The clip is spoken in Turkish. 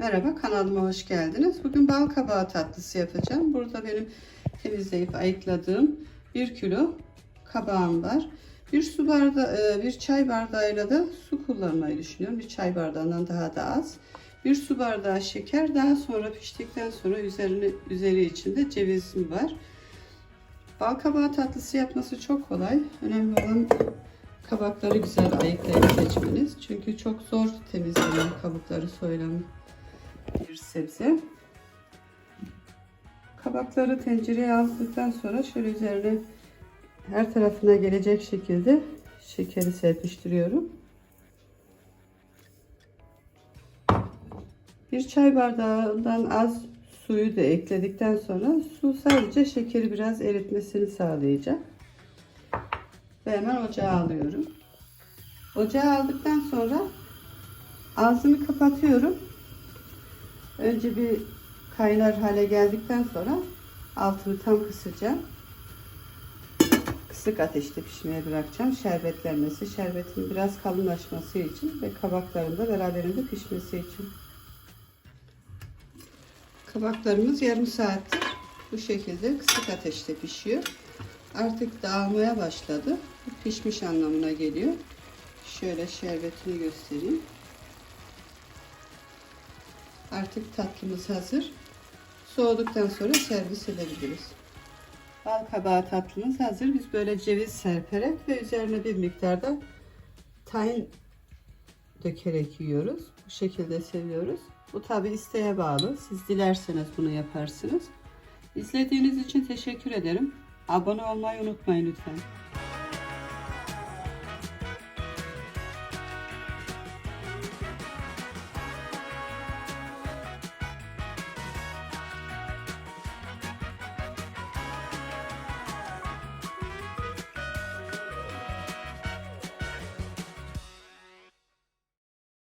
Merhaba kanalıma hoş geldiniz. Bugün bal kabağı tatlısı yapacağım. Burada benim temizleyip ayıkladığım 1 kilo kabağım var. Bir su bardağı, bir çay bardağıyla da su kullanmayı düşünüyorum. Bir çay bardağından daha da az. Bir su bardağı şeker. Daha sonra piştikten sonra üzerine üzeri içinde cevizim var. Bal kabağı tatlısı yapması çok kolay. Önemli olan kabakları güzel ayıklayıp seçmeniz. Çünkü çok zor temizlenen kabukları soyulan bir sebze. Kabakları tencereye aldıktan sonra şöyle üzerine her tarafına gelecek şekilde şekeri serpiştiriyorum. Bir çay bardağından az suyu da ekledikten sonra su sadece şekeri biraz eritmesini sağlayacak. Ve hemen ocağa alıyorum. Ocağa aldıktan sonra ağzını kapatıyorum. Önce bir kaynar hale geldikten sonra altını tam kısacağım. Kısık ateşte pişmeye bırakacağım. Şerbetlenmesi, şerbetin biraz kalınlaşması için ve kabakların da beraberinde pişmesi için. Kabaklarımız yarım saattir bu şekilde kısık ateşte pişiyor. Artık dağılmaya başladı. Pişmiş anlamına geliyor. Şöyle şerbetini göstereyim. Artık tatlımız hazır. Soğuduktan sonra servis edebiliriz. Bal kabağı tatlımız hazır. Biz böyle ceviz serperek ve üzerine bir miktarda tahin dökerek yiyoruz. Bu şekilde seviyoruz. Bu tabi isteğe bağlı. Siz dilerseniz bunu yaparsınız. İzlediğiniz için teşekkür ederim. Abone olmayı unutmayın lütfen.